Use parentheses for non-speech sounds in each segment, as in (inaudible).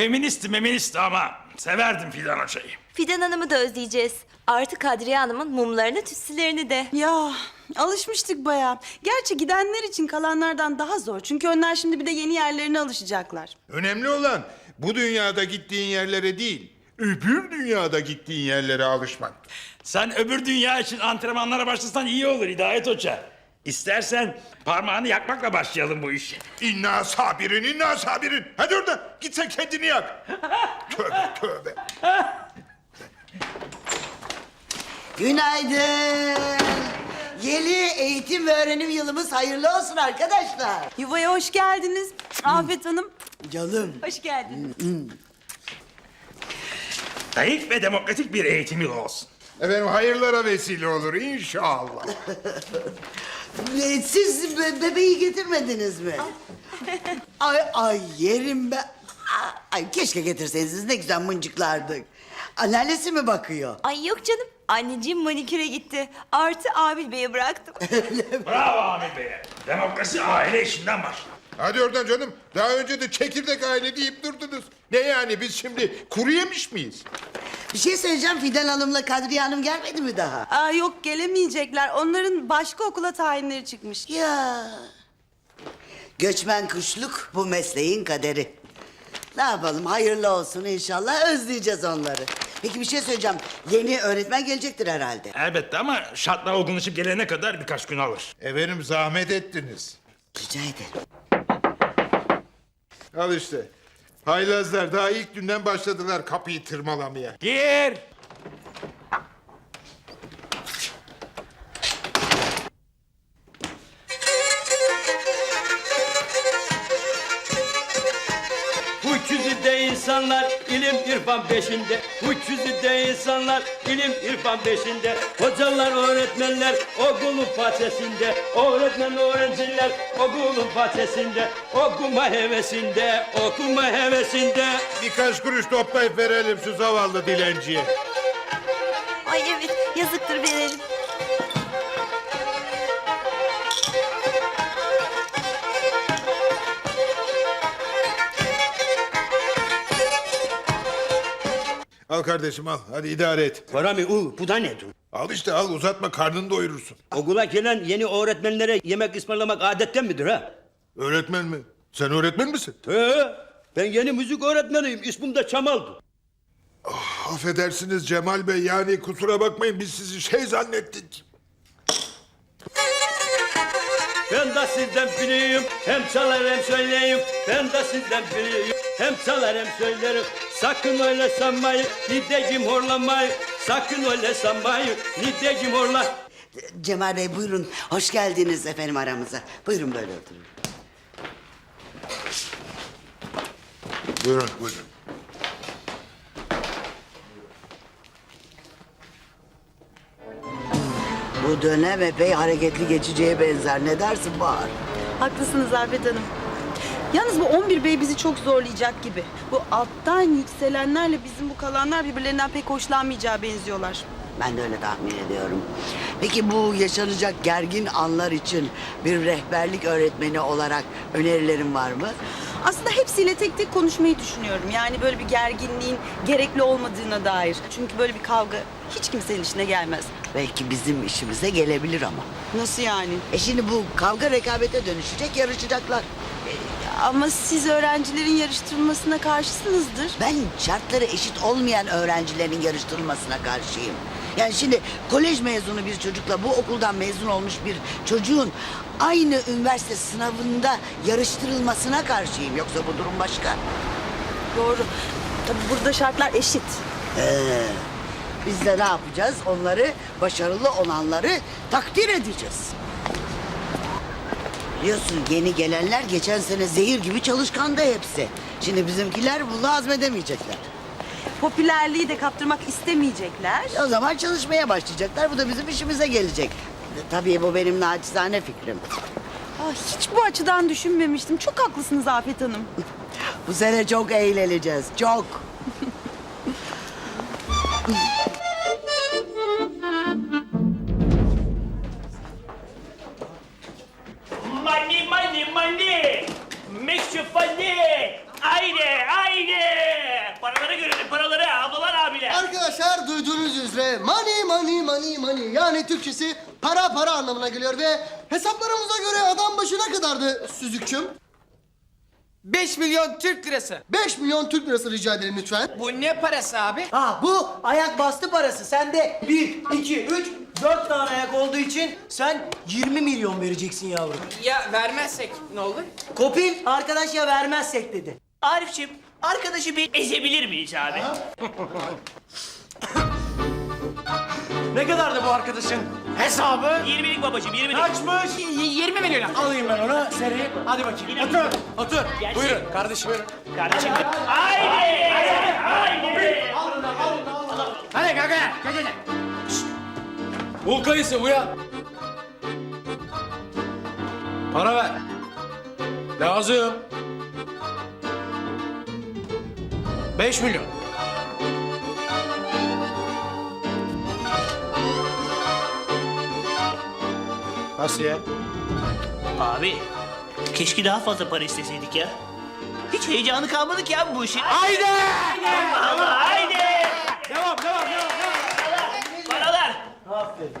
Feministi meministi ama severdim Fidan Hoca'yı. Fidan Hanım'ı da özleyeceğiz. Artı Kadriye Hanım'ın mumlarını, tütsülerini de. Ya alışmıştık bayağı. Gerçi gidenler için kalanlardan daha zor. Çünkü onlar şimdi bir de yeni yerlerine alışacaklar. Önemli olan bu dünyada gittiğin yerlere değil, öbür dünyada gittiğin yerlere alışmak. Sen öbür dünya için antrenmanlara başlasan iyi olur Hidayet Hoca. İstersen parmağını yakmakla başlayalım bu işe. İnna sabirin, inna sabirin. Hadi oradan git sen kendini yak. (laughs) tövbe tövbe. Günaydın. Yeni eğitim ve öğrenim yılımız hayırlı olsun arkadaşlar. Yuvaya hoş geldiniz. Afet Hanım. Canım. Hoş geldin. Layık ve demokratik bir eğitim yılı olsun. Efendim hayırlara vesile olur inşallah. (laughs) Ee, Siz be- bebeği getirmediniz mi? ay ay yerim ben. Ay keşke getirseydiniz ne güzel mıncıklardık. Anneannesi mi bakıyor? Ay yok canım. Anneciğim maniküre gitti. Artı Abil Bey'e bıraktım. (laughs) Bravo Amir Bey'e. Demokrasi aile işinden başlar. Hadi oradan canım. Daha önce de çekirdek aile deyip durdunuz. Ne yani biz şimdi kuru yemiş miyiz? Bir şey söyleyeceğim Fidan Hanım'la Kadriye Hanım gelmedi mi daha? Aa, yok gelemeyecekler. Onların başka okula tayinleri çıkmış. Ya. Göçmen kuşluk bu mesleğin kaderi. Ne yapalım hayırlı olsun inşallah özleyeceğiz onları. Peki bir şey söyleyeceğim. Yeni öğretmen gelecektir herhalde. Elbette ama şartlar olgunlaşıp gelene kadar birkaç gün alır. Efendim zahmet ettiniz. Rica ederim. Al işte. Haylazlar daha ilk günden başladılar kapıyı tırmalamaya. Gir. İnsanlar ilim irfan peşinde. Bu de insanlar ilim irfan peşinde. Hocalar, öğretmenler okulun bahçesinde. Öğretmen, öğrenciler okulun bahçesinde. Okuma hevesinde, okuma hevesinde. Birkaç kuruş toplayıp verelim şu zavallı dilenciye. Ay evet yazıktır verelim. Al kardeşim al. Hadi idare et. Karami u, bu da nedir? Al işte al uzatma karnını doyurursun. Okula gelen yeni öğretmenlere yemek ısmarlamak adetten midir ha? Öğretmen mi? Sen öğretmen misin? He, ben yeni müzik öğretmeniyim. İsmim de Çamal'dı. Affedersiniz Cemal Bey yani kusura bakmayın biz sizi şey zannettik. Ben de sizden bileyim, hem çalar hem söyleyeyim. Ben de sizden bileyim, hem çalar hem söylerim. Sakın öyle sanmayın, nidecim horlamayın. Sakın öyle sanmayın, nidecim horla. Cemal Bey buyurun. Hoş geldiniz efendim aramıza. Buyurun böyle oturun. Buyurun buyurun. Bu dönem epey hareketli geçeceğe benzer. Ne dersin Bahar? Haklısınız Afet Hanım. Yalnız bu 11 Bey bizi çok zorlayacak gibi. Bu alttan yükselenlerle bizim bu kalanlar birbirlerinden pek hoşlanmayacağı benziyorlar. Ben de öyle tahmin ediyorum. Peki bu yaşanacak gergin anlar için bir rehberlik öğretmeni olarak önerilerin var mı? Aslında hepsiyle tek tek konuşmayı düşünüyorum. Yani böyle bir gerginliğin gerekli olmadığına dair. Çünkü böyle bir kavga hiç kimsenin işine gelmez. Belki bizim işimize gelebilir ama. Nasıl yani? E şimdi bu kavga rekabete dönüşecek, yarışacaklar. Ama siz öğrencilerin yarıştırılmasına karşısınızdır. Ben şartları eşit olmayan öğrencilerin yarıştırılmasına karşıyım. Yani şimdi kolej mezunu bir çocukla bu okuldan mezun olmuş bir çocuğun aynı üniversite sınavında yarıştırılmasına karşıyım. Yoksa bu durum başka. Doğru. Tabii burada şartlar eşit. Biz de ne yapacağız? Onları, başarılı olanları takdir edeceğiz. Biliyorsun yeni gelenler geçen sene zehir gibi çalışkandı hepsi. Şimdi bizimkiler bunu hazmedemeyecekler. Popülerliği de kaptırmak istemeyecekler. O zaman çalışmaya başlayacaklar. Bu da bizim işimize gelecek. Tabii bu benim naçizane fikrim. Ah, hiç bu açıdan düşünmemiştim. Çok haklısınız Afet Hanım. Bu sene çok eğleneceğiz. Çok. (laughs) arkadaşlar duyduğunuz üzere money money money money yani Türkçesi para para anlamına geliyor ve hesaplarımıza göre adam başı ne kadardı Süzükçüm? 5 milyon Türk lirası. 5 milyon Türk lirası rica edelim lütfen. Bu ne parası abi? Ha bu ayak bastı parası. Sende 1, 2, 3, 4 tane ayak olduğu için sen 20 milyon vereceksin yavrum. Ya vermezsek ne olur? Kopil arkadaş ya vermezsek dedi. Arifçim, arkadaşı bir ezebilir miyiz abi? (laughs) Ne kadardı bu arkadaşın hesabı? 20'lik babacığım, 20'lik. Kaçmış? 20 milyon. Alayım ben onu seri. Hadi bakayım. Otur. Otur. Buyurun kardeşim buyurun. Kardeşim. Haydi! Haydi! Hadi kanka. Gel gel. Bul kayısı uyan. Para ver. Lazım. 5 milyon. Nasıl ya? Abi, keşke daha fazla para isteseydik ya. Hiç heyecanı kalmadı ki abi bu işin. Haydi! Allah, haydi! Devam devam devam. devam. Paralar!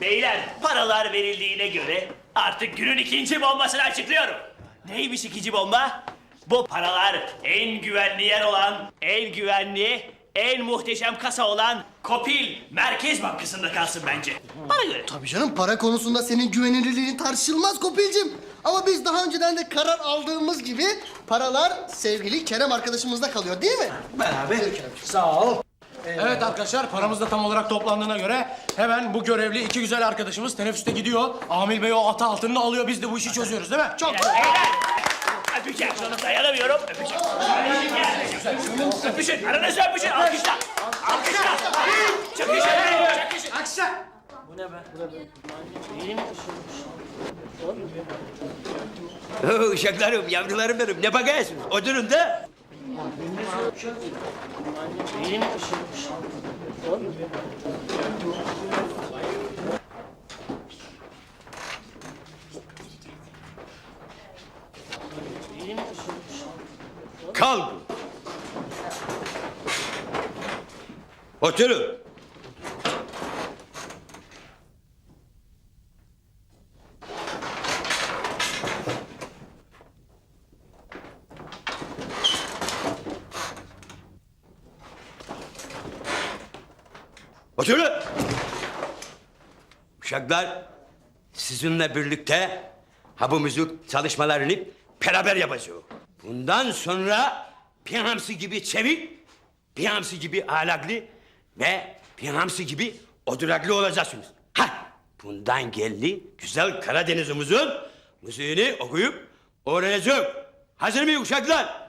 Beyler, paralar verildiğine göre artık günün ikinci bombasını açıklıyorum. Neymiş ikinci bomba? Bu paralar en güvenli yer olan, en güvenli, en muhteşem kasa olan Kopil Merkez Bankası'nda kalsın bence. Bana göre. Tabii canım para konusunda senin güvenilirliğin tartışılmaz Kopil'cim. Ama biz daha önceden de karar aldığımız gibi paralar sevgili Kerem arkadaşımızda kalıyor değil mi? Beraber. Sağ ol. Evet arkadaşlar paramız da tam olarak toplandığına göre hemen bu görevli iki güzel arkadaşımız teneffüste gidiyor. Amil Bey o ata altını alıyor biz de bu işi çözüyoruz değil mi? Çok Beyler! Öpeceğim. Dayanamıyorum. Öpeceğim. Öpüşün. Aranızda öpüşün. Alkışla. Alkışla. Çakışın. Çakışın. Oo, uşaklarım, yavrularım benim. Ne bakıyorsunuz? Oturun da. Kalk. Oturun. Oturun. Uşaklar, sizinle birlikte ha bu müzik çalışmalarını beraber yapacağız. Bundan sonra piyansı gibi çevik, piyansı gibi ahlaklı ve piyansı gibi oduraklı olacaksınız. Ha, bundan geldi güzel Karadeniz'imizin müziğini okuyup öğreneceğim. Hazır mıyız uşaklar?